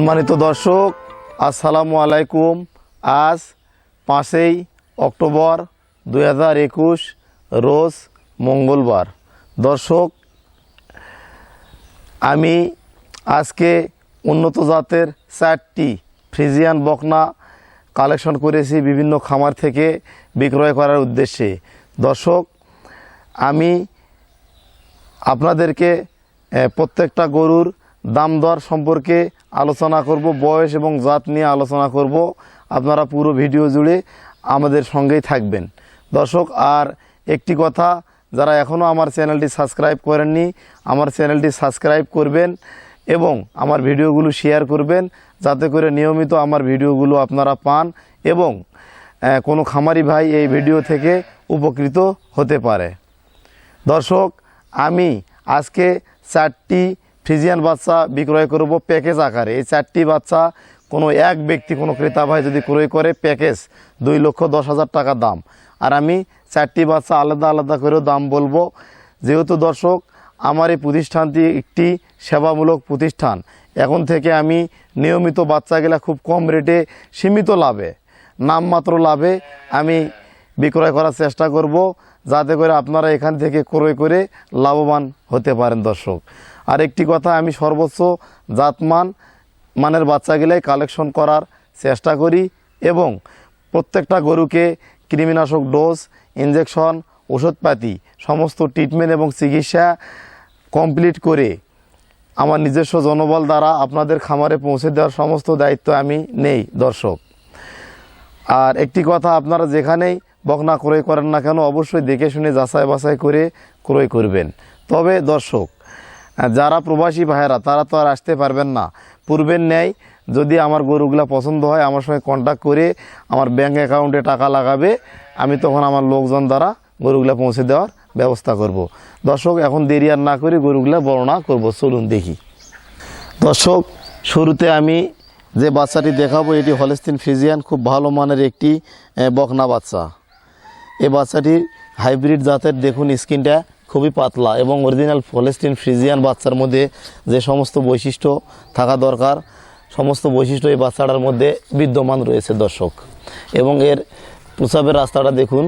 সম্মানিত দর্শক, আসসালামু আলাইকুম। আজ পাঁচই অক্টোবর দুই হাজার একুশ, রোজ মঙ্গলবার। দর্শক, আমি আজকে উন্নত জাতের চারটি ফ্রিজিয়ান বকনা কালেকশন করেছি বিভিন্ন খামার থেকে বিক্রয় করার উদ্দেশ্যে। দর্শক, আমি আপনাদেরকে প্রত্যেকটা গরুর দাম দর সম্পর্কে আলোচনা করব, বয়স এবং জাত নিয়ে আলোচনা করব। আপনারা পুরো ভিডিও জুড়ে আমাদের সঙ্গেই থাকবেন। দর্শক, আর একটি কথা, যারা এখনও আমার চ্যানেলটি সাবস্ক্রাইব করেননি, আমার চ্যানেলটি সাবস্ক্রাইব করবেন এবং আমার ভিডিওগুলো শেয়ার করবেন, যাতে করে নিয়মিত আমার ভিডিওগুলো আপনারা পান এবং কোনো খামারি ভাই এই ভিডিও থেকে উপকৃত হতে পারে। দর্শক, আমি আজকে চারটি ফ্রিজিয়ান বাচ্চা বিক্রয় করব প্যাকেজ আকারে। এই চারটি বাচ্চা কোনো এক ব্যক্তি, কোনো ক্রেতা ভাই যদি ক্রয় করে, প্যাকেজ দুই লক্ষ দশ হাজার টাকা দাম। আর আমি চারটি বাচ্চা আলাদা আলাদা করেও দাম বলব। যেহেতু দর্শক, আমার এই প্রতিষ্ঠানটি একটি সেবামূলক প্রতিষ্ঠান। এখন থেকে আমি নিয়মিত বাচ্চাগুলা খুব কম রেটে সীমিত লাভে, নামমাত্র লাভে আমি বিক্রয় করার চেষ্টা করব। যাতে করে আপনারা এখান থেকে ক্রয় করে লাভবান হতে পারেন দর্শক। আর একটি কথা, আমি সর্বোচ্চ জাতমান, মানের বাচ্চাগুলাই কালেকশন করার চেষ্টা করি এবং প্রত্যেকটা গরুকে কৃমিনাশক ডোজ ইঞ্জেকশন ওষুধপাতি, সমস্ত ট্রিটমেন্ট এবং চিকিৎসা কমপ্লিট করে আমার নিজস্ব জনবল দ্বারা আপনাদের খামারে পৌঁছে দেওয়ার সমস্ত দায়িত্ব আমি নেই, দর্শক। আর একটি কথা, আপনারা যেখানেই বকনা ক্রয় করেন না কেন, অবশ্যই দেখে শুনে যাচাই বাছাই করে ক্রয় করবেন। তবে দর্শক যারা প্রবাসী ভাইয়েরা, তারা তো আর আসতে পারবেন না। পূর্বের ন্যায় যদি আমার গরুগুলা পছন্দ হয়, আমার সঙ্গে কন্ট্যাক্ট করে আমার ব্যাঙ্ক অ্যাকাউন্টে টাকা লাগাবে, আমি তখন আমার লোকজন দ্বারা গরুগুলা পৌঁছে দেওয়ার ব্যবস্থা করব। দর্শক, এখন দেরি আর না করে গরুগুলা বর্ণনা করব, চলুন দেখি। দর্শক, শুরুতে আমি যে বাচ্চাটি দেখাবো, এটি হলেস্তিন ফিজিয়ান খুব ভালো মানের একটি বকনা বাচ্চা। এই বাচ্চাটির হাইব্রিড জাতের, দেখুন স্কিনটা খুবই পাতলা এবং অরিজিনাল ফলেস্টিন ফ্রিজিয়ান বাচ্চার মধ্যে যে সমস্ত বৈশিষ্ট্য থাকা দরকার, সমস্ত বৈশিষ্ট্য এই বাচ্চাটার মধ্যে বিদ্যমান রয়েছে দর্শক। এবং এর প্রসাবের রাস্তাটা দেখুন,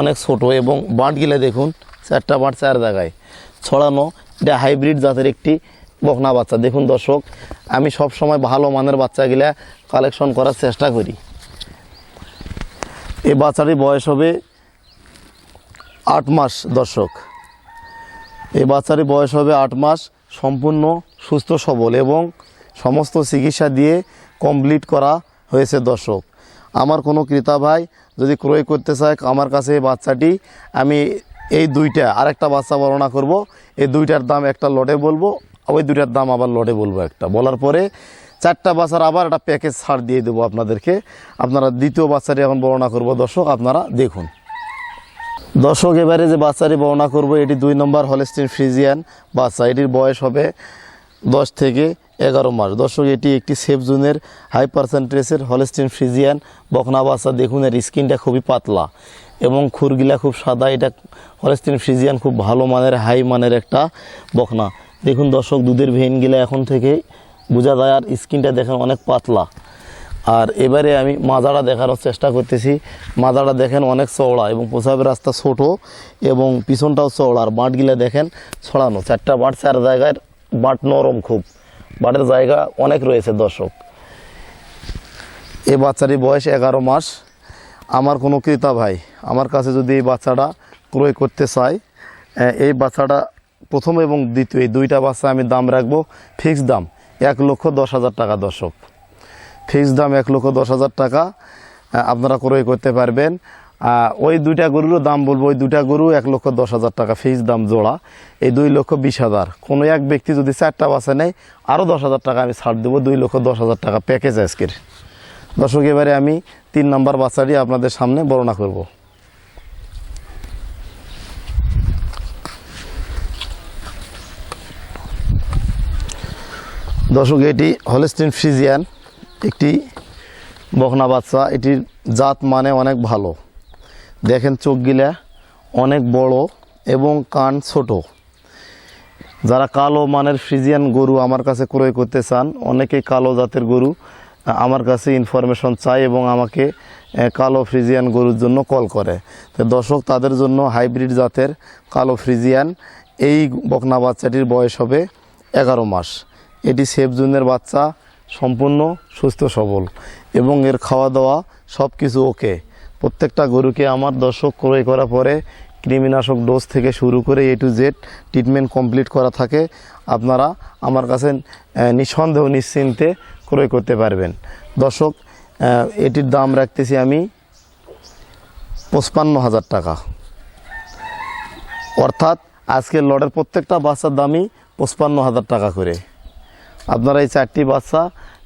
অনেক ছোট এবং বাঁটগুলো দেখুন, চারটা বাঁট চার জায়গায় ছড়ানো। এটা হাইব্রিড জাতের একটি বকনা বাচ্চা। দেখুন দর্শক, আমি সব সময় ভালো মানের বাচ্চাগুলা কালেকশন করার চেষ্টা করি। এই বাচ্চাটির বয়স হবে আট মাস দর্শক। এই বাচ্চাটির বয়স হবে আট মাস, সম্পূর্ণ সুস্থ, সবল এবং সমস্ত চিকিৎসা দিয়ে কমপ্লিট করা হয়েছে দর্শক। আমার কোনো ক্রেতা ভাই যদি ক্রয় করতে চায়, আমার কাছে এই বাচ্চাটি, আমি এই দুইটা, আরেকটা বাচ্চা বর্ণনা করব। এই দুইটার দাম একটা লটে বলব ওই দুইটার দাম আবার লটে বলব একটা। বলার পরে চারটা বাচ্চার আবার একটা প্যাকেজ ছাড় দিয়ে দেবো আপনাদেরকে। আপনারা দ্বিতীয় বাচ্চাটি এখন বর্ণনা করব। দর্শক, আপনারা দেখুন। দর্শক, এবারে যে বাচ্চাটি বর্ণনা করব, এটি দুই নম্বর হলেস্টিন ফ্রিজিয়ান বাচ্চা। এটির বয়স হবে দশ থেকে এগারো মাস। দর্শক, এটি একটি সেফ জোনের হাই পার্সেন্টেজের হলেস্টিন ফ্রিজিয়ান বকনা বাচ্চা। দেখুন, এর স্কিনটা খুবই পাতলা এবং খুরগিলা খুব সাদা। এটা হলেস্টিন ফ্রিজিয়ান খুব ভালো মানের, হাই মানের একটা বকনা। দেখুন দর্শক, দুধের ভেনগুলা এখন থেকে বোঝা যায় আর স্কিনটা দেখেন অনেক পাতলা। আর এবারে আমি মাজাটা দেখানোর চেষ্টা করতেছি। মাজাটা দেখেন অনেক চওড়া এবং প্রসাবের রাস্তা ছোট এবং পিছনটাও চওড়া। আর বাঁটগুলা দেখেন ছড়ানো। চারটা বাঁট, চার জায়গায় বাঁট নরম খুব। বাঁটের জায়গা অনেক রয়েছে, দর্শক। এই বাচ্চাটির বয়স এগারো মাস। আমার কোনো ক্রেতা ভাই আমার কাছে যদি এই বাচ্চাটা ক্রয় করতে চায় এই বাচ্চাটা প্রথম এবং দ্বিতীয়, এই দুইটা বাচ্চা আমি দাম রাখব, ফিক্সড দাম এক লক্ষ দশ হাজার টাকা, দর্শক। ফিক্স দাম এক লক্ষ দশ হাজার টাকা আপনারা ক্রয় করতে পারবেন। ওই দুইটা গরুরও দাম বলব, ওই দুইটা গরু এক লক্ষ দশ হাজার টাকা ফিক্স দাম জোড়া। এই দুই লক্ষ বিশ হাজার। কোনো এক ব্যক্তি যদি চারটা বাসা নেয় আরও দশ হাজার টাকা আমি ছাড় দেবো, দুই লক্ষ দশ হাজার টাকা প্যাকেজ আজকের। দর্শক, এবারে আমি তিন নম্বর বাচ্চাটি আপনাদের সামনে বর্ণনা করব। দর্শক, এটি হলেস্টিন ফ্রিজিয়ান একটি বকনা বাচ্চা, এটির জাত মানে অনেক ভালো। দেখেন চোখগুলা অনেক বড় এবং কান ছোট। যারা কালো মানের ফ্রিজিয়ান গরু আমার কাছে ক্রয় করতে চান অনেকেই কালো জাতের গরু আমার কাছে ইনফরমেশন চায় এবং আমাকে কালো ফ্রিজিয়ান গরুর জন্য কল করে। তো দর্শক, তাদের জন্য হাইব্রিড জাতের কালো ফ্রিজিয়ান, এই বকনা বাচ্চাটির বয়স হবে এগারো মাস। এটি সেফ জুনের বাচ্চা সম্পূর্ণ সুস্থ, সবল। এবং এর খাওয়া দাওয়া সব কিছু ওকে। প্রত্যেকটা গরুকে আমার দর্শক ক্রয় করার পরে কৃমিনাশক ডোজ থেকে শুরু করে A to Z treatment complete করা থাকে, আপনারা আমার কাছে নিঃসন্দেহ নিশ্চিন্তে ক্রয় করতে পারবেন। দর্শক এটির দাম রাখতেছি আমি পঁচপান্ন হাজার টাকা। অর্থাৎ আজকের লটের প্রত্যেকটা বাচ্চার দামই পঁচপান্ন হাজার টাকা করে। আপনারা এই চারটি বাচ্চা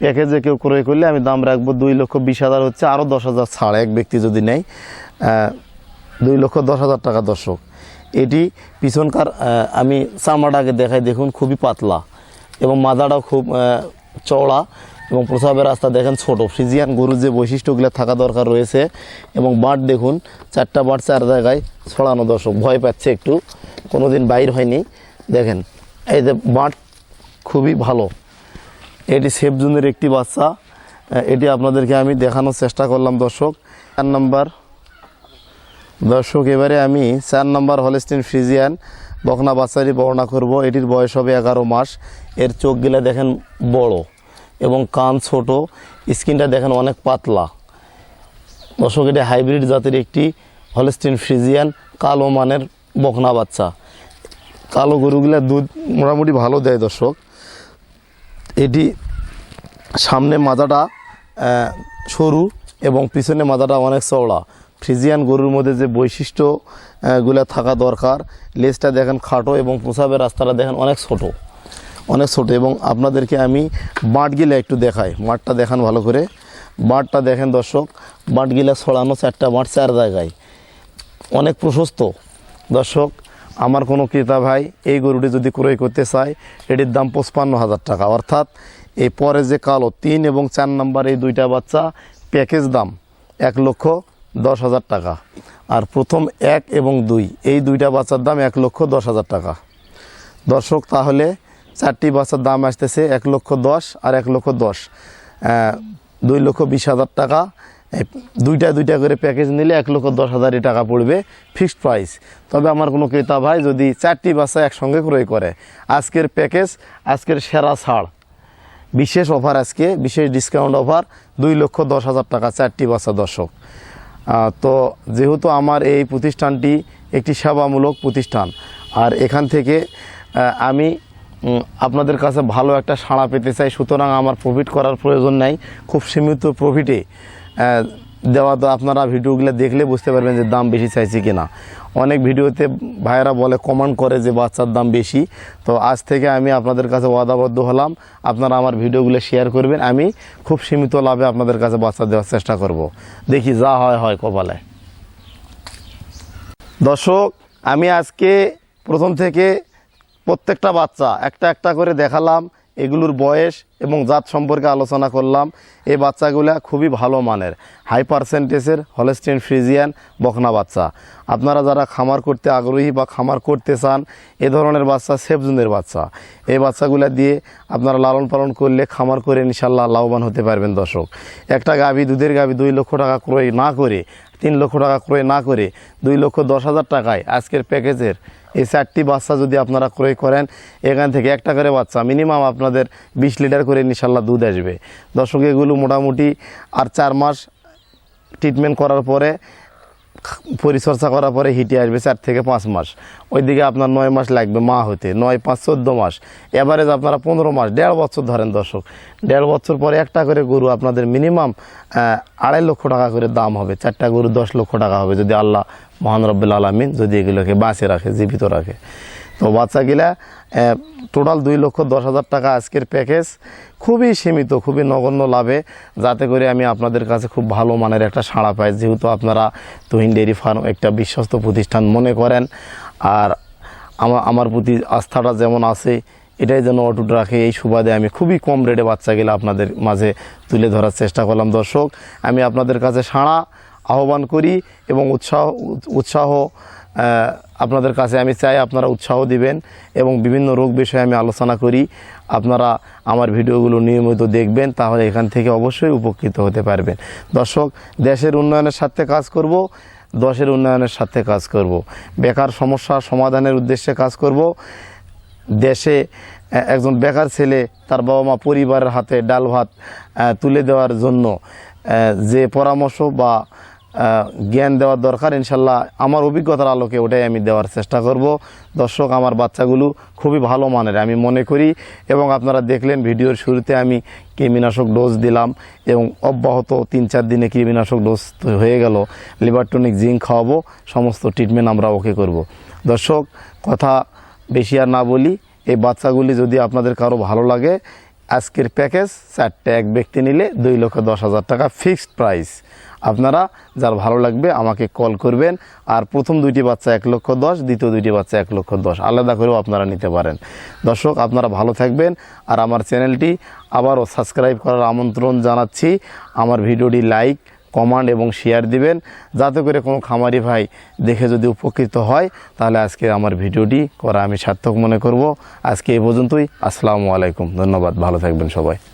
প্যাকেজে কেউ ক্রয় করলে আমি দাম রাখব দুই লক্ষ বিশ হাজার হচ্ছে আরও দশ হাজার ছাড় এক ব্যক্তি যদি নেয়। দুই লক্ষ দশ হাজার টাকা দর্শক। এটি পিছনকার আমি চামড়াটাকে দেখাই, দেখুন খুবই পাতলা এবং মাথাটাও খুব চওড়া এবং প্রসাবের রাস্তা দেখেন ছোট। ফ্রিজিয়ান গরুর যে বৈশিষ্ট্যগুলো থাকা দরকার রয়েছে এবং বাঁট দেখুন, চারটা বাঁট চার জায়গায় ছড়ানো দর্শক। ভয় পাচ্ছে একটু, কোনোদিন বাইর হয়নি। দেখেন, এই যে বাঁট খুবই ভালো। এটি সেফ জুনের একটি বাচ্চা। এটি আপনাদেরকে আমি দেখানোর চেষ্টা করলাম, দর্শক। চার নম্বর। দর্শক, এবারে আমি চার নম্বর হলেস্টিন ফ্রিজিয়ান বকনা বাচ্চারই বর্ণনা করব। এটির বয়স হবে এগারো মাস। এর চোখগুলা দেখেন বড় এবং কান ছোট, স্কিনটা দেখেন অনেক পাতলা। দর্শক, এটি হাইব্রিড জাতের একটি হলেস্টিন ফ্রিজিয়ান কালো মানের বকনা বাচ্চা। কালো গরুগুলা দুধ মোটামুটি ভালো দেয়, দর্শক। এটি সামনে মাজাটা সরু এবং পিছনে মাজাটা অনেক চওড়া। ফ্রিজিয়ান গরুর মধ্যে যে বৈশিষ্ট্য আহ, গুলা থাকা দরকার লেজটা দেখেন খাটো এবং প্রসাবের রাস্তাটা দেখেন অনেক ছোট। অনেক ছোট এবং আপনাদেরকে আমি বাঁটগিলা একটু দেখাই। মাঠটা দেখান ভালো করে। বাঁটটা দেখেন দর্শক বাঁটগিলা ছড়ানো চারটা বাঁট চার জায়গায়। অনেক প্রশস্ত। দর্শক আমার কোনো ক্রেতা ভাই এই গরুটি যদি ক্রয় করতে চায়, এটির দাম পঁচপান্ন হাজার টাকা। অর্থাৎ এই পরে যে কালো তিন এবং চার নাম্বার এই দুইটা বাচ্চা, প্যাকেজ দাম এক লক্ষ দশ হাজার টাকা। আর প্রথম এক এবং দুই, এই দুইটা বাচ্চার দাম এক লক্ষ দশ হাজার টাকা। দর্শক, তাহলে চারটি বাচ্চার দাম আসতেছে এক লক্ষ দশ আর এক লক্ষ দশ। দুই লক্ষ বিশ হাজার টাকা। দুইটা দুইটা করে প্যাকেজ নিলে এক লক্ষ দশ হাজারই টাকা পড়বে ফিক্সড প্রাইস তবে আমার কোনো ক্রেতা ভাই যদি চারটি বাচ্চা একসঙ্গে ক্রয় করে, আজকের প্যাকেজ আজকের সেরা ছাড়। বিশেষ অফার আজকে, বিশেষ ডিসকাউন্ট অফার দুই লক্ষ দশ হাজার টাকা চারটি বাচ্চা দর্শক। তো যেহেতু আমার এই প্রতিষ্ঠানটি একটি সেবামূলক প্রতিষ্ঠান, আর এখান থেকে আমি আপনাদের কাছে ভালো একটা সাড়া পেতে চাই। সুতরাং আমার প্রফিট করার প্রয়োজন নাই। খুব সীমিত প্রফিটে দেওয়া তো আপনারা ভিডিওগুলো দেখলে বুঝতে পারবেন যে দাম বেশি চাইছি কিনা। অনেক ভিডিওতে ভাইয়েরা বলে কমেন্ট করে যে বাচ্চার দাম বেশি। তো আজ থেকে আমি আপনাদের কাছে ওয়াদাবদ্ধ হলাম। আপনারা আমার ভিডিওগুলো শেয়ার করবেন। আমি খুব সীমিত লাভে আপনাদের কাছে বাচ্চা দেওয়ার চেষ্টা করব। দেখি যা হয় হয় কপালে। দর্শক, আমি আজকে প্রথম থেকে প্রত্যেকটা বাচ্চা একটা একটা করে দেখালাম। এগুলোর বয়স এবং জাত সম্পর্কে আলোচনা করলাম। এই বাচ্চাগুলা খুবই ভালো মানের। হাই পার্সেন্টেজের হলেস্টিন ফ্রিজিয়ান বকনা বাচ্চা। আপনারা যারা খামার করতে আগ্রহী বা খামার করতে চান, এ ধরনের বাচ্চা সেফজুনের বাচ্চা। এই বাচ্চাগুলা দিয়ে আপনারা লালন পালন করলে খামার করে ইনশাল্লাহ লাভবান হতে পারবেন দর্শক। একটা গাভী, দুধের গাভী দুই লক্ষ টাকা ক্রয় না করে, তিন লক্ষ টাকা ক্রয় না করে দুই লক্ষ দশ হাজার টাকায় আজকের প্যাকেজের এই চারটি বাচ্চা যদি আপনারা ক্রয় করেন, এখান থেকে একটা করে বাচ্চা মিনিমাম আপনাদের বিশ লিটার করে ইনশাল্লাহ দুধ আসবে। দর্শক, এগুলো মোটামুটি আর চার মাস ট্রিটমেন্ট করার পরে পরিচর্যা করার পরে হিটে আসবে চার থেকে পাঁচ মাস। ওইদিকে আপনার নয় মাস লাগবে মা হতে নয়, পাঁচ, চোদ্দ মাস। এভারেজ আপনারা পনেরো মাস, দেড় বছর ধরেন দর্শক। দেড় বছর পরে একটা করে গরু আপনাদের মিনিমাম আড়াই লক্ষ টাকা করে দাম হবে। চারটা গরু দশ লক্ষ টাকা হবে যদি আল্লাহ মহান রব্বুল আলমিন যদি এগুলোকে বাঁচে রাখে, জীবিত রাখে। তো বাচ্চাগুলা টোটাল দুই লক্ষ দশ হাজার টাকা আজকের প্যাকেজ খুবই সীমিত, খুবই নগণ্য লাভে। যাতে করে আমি আপনাদের কাছে খুব ভালো মানের একটা সাড়া পাই, যেহেতু আপনারা তুহিন ডেয়ারি ফার্ম একটা বিশ্বস্ত প্রতিষ্ঠান মনে করেন। আর আমার আমার প্রতি আস্থাটা যেমন আছে, এটাই যেন অটুট রাখে। এই সুবাদে আমি খুবই কম রেটে বাচ্চাগুলো আপনাদের মাঝে তুলে ধরার চেষ্টা করলাম। দর্শক, আমি আপনাদের কাছে সাড়া আহ্বান করি এবং উৎসাহ উৎসাহ আপনাদের কাছে আমি চাই আপনারা উৎসাহ দিবেন এবং বিভিন্ন রোগ বিষয়ে আমি আলোচনা করি। আপনারা আমার ভিডিওগুলো নিয়মিত দেখবেন, তাহলে এখান থেকে অবশ্যই উপকৃত হতে পারবেন। দর্শক, দেশের উন্নয়নের সাথে কাজ করব, দশের উন্নয়নের সাথে কাজ করব। বেকার সমস্যা সমাধানের উদ্দেশ্যে কাজ করব। দেশে একজন বেকার ছেলে তার বাবা মা পরিবারের হাতে ডাল ভাত তুলে দেওয়ার জন্য যে পরামর্শ বা জ্ঞান দেওয়ার দরকার, ইনশাল্লাহ আমার অভিজ্ঞতার আলোকে ওটাই আমি দেওয়ার চেষ্টা করব। দর্শক, আমার বাচ্চাগুলো খুবই ভালো মানের, আমি মনে করি। এবং আপনারা দেখলেন ভিডিওর শুরুতে আমি কৃমিনাশক ডোজ দিলাম এবং অব্যাহত তিন চার দিনে কৃমিনাশক ডোজ হয়ে গেল। লিভারটনিক জিঙ্ক খাওয়াবো, সমস্ত ট্রিটমেন্ট আমরা ওকে করব। দর্শক, কথা বেশি আর না বলি, এই বাচ্চাগুলি যদি আপনাদের কারও ভালো লাগে, আজকের প্যাকেজ চারটে এক ব্যক্তি নিলে দুই লক্ষ দশ হাজার টাকা ফিক্সড প্রাইস আপনারা যার ভালো লাগবে আমাকে কল করবেন। আর প্রথম দুইটি বাচ্চা এক লক্ষ দশ, দ্বিতীয় দুইটি বাচ্চা এক লক্ষ দশ। আলাদা করেও আপনারা নিতে পারেন। দর্শক, আপনারা ভালো থাকবেন। আর আমার চ্যানেলটি আবারও সাবস্ক্রাইব করার আমন্ত্রণ জানাচ্ছি। আমার ভিডিওটি লাইক, কমান্ড এবং শেয়ার দিবেন। যাতে করে কোনো খামারি ভাই দেখে যদি উপকৃত হয়, তাহলে আজকে আমার ভিডিওটি করা আমি সার্থক মনে করব। আজকে এই পর্যন্তই। আসসালামু আলাইকুম। ধন্যবাদ। ভালো থাকবেন সবাই।